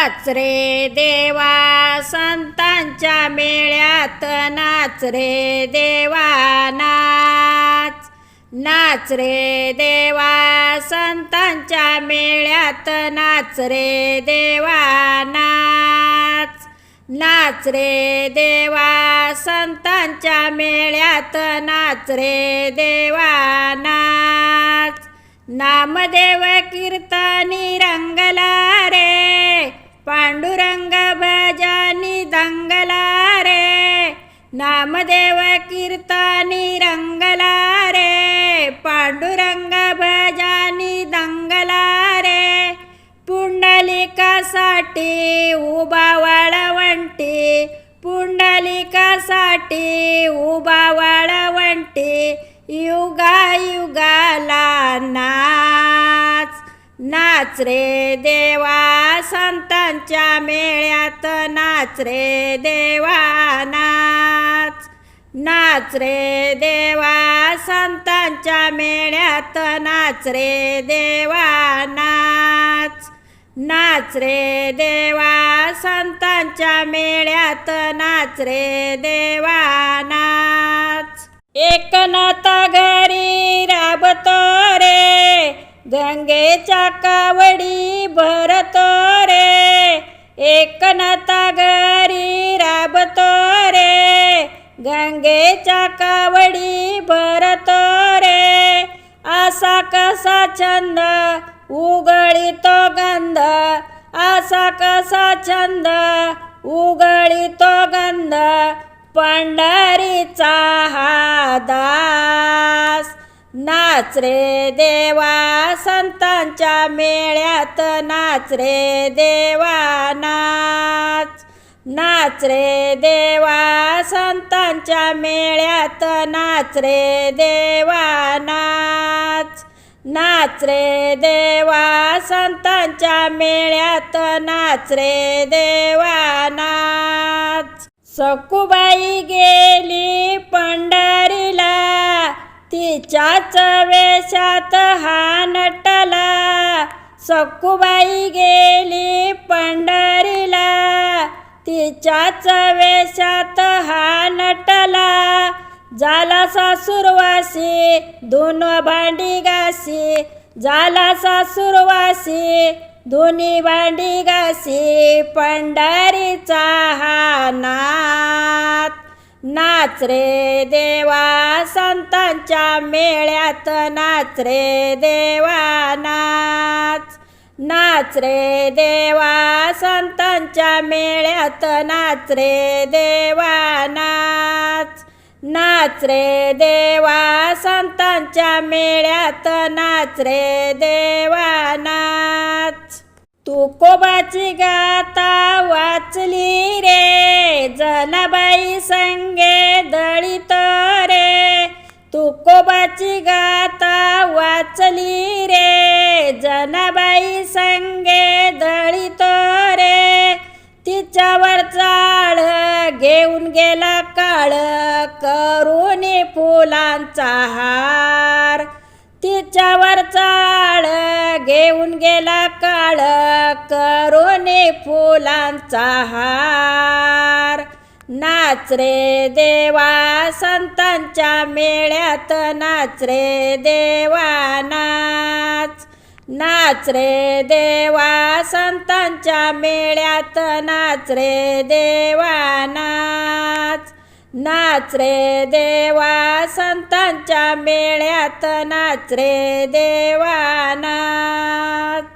नाच रे देवा संतांच्या मेळ्यात नाच रे देवा नाच. नाच रे देवा संतांच्या मेळ्यात नाच रे देवा नाच. नाच रे देवा संतांच्या मेळ्यात नाच रे देवा नाच. नामदेव कीर्तनी रंगला पांडुरंग भजानी दंगला रे पुंडलिकासाठी उभा वाळवंटी पुंडलिकासाठी उभा वाळवंटी युगा युगाला नाच नाच रे देवा संतांच्या मेळ्यात नाच रे देवा ना नाच रे देवा संतांच्या मेळ्यात नाच रे देवा नाच. नाच रे देवा संतांच्या मेळ्यात नाच रे देवा नाच. एकनाथ घरी राबतो रे गंगेच्या कावडी भरतो रे. एकनाथ घरी राबतो रे गंगेच्या कावडी भरतो रे. असा कसा छंद उगळीतो गंध. असा कसा छंद उगळीतो गंध. पंढरीचा हा दास. नाच रे देवा संतांच्या मेळ्यात नाच रे देवा नाच. नाच रे देवा संतांच्या मेळ्यात नाच रे देवा नाच. नाच रे देवा संतांच्या मेळ्यात नाच रे देवा नाच. सकुबाई गेली पंढरीला तिच्याच वेशात हा नटला. सकुबाई गेली पंढरी तिच्याच वेशात हा नटला. झाला सासूरवासी दोन भांडी घासी. झाला सासूरवासी दोन्ही भांडी घासी. पंढरीचा हा नाथ नाच रे देवा संतांच्या मेळ्यात नाच रे देवा नाथ नाच रे देवा संतांच्या मेळ्यात नाच रे देवा नाच. नाच रे देवा संतांच्या मेळ्यात नाच रे देवा नाच. तुकोबाची गाता वाचली रे जनाबाई संगे दळीत रे. तुकोबाची गाता वाचली रे जनाबाई संगे दळीत रे. तिच्यावर चाळ घेऊन गेला काळ करून फुलांचा हार. तिच्यावर चाळ घेऊन गेला काळ करून फुलांचा हार. नाच रे देवा संतांच्या मेळ्यात नाच रे देवा नाच. नाच रे देवा संतांच्या मेळ्यात नाच रे देवा नाच. नाच रे देवा संतांच्या मेळ्यात नाच रे देवा नाच.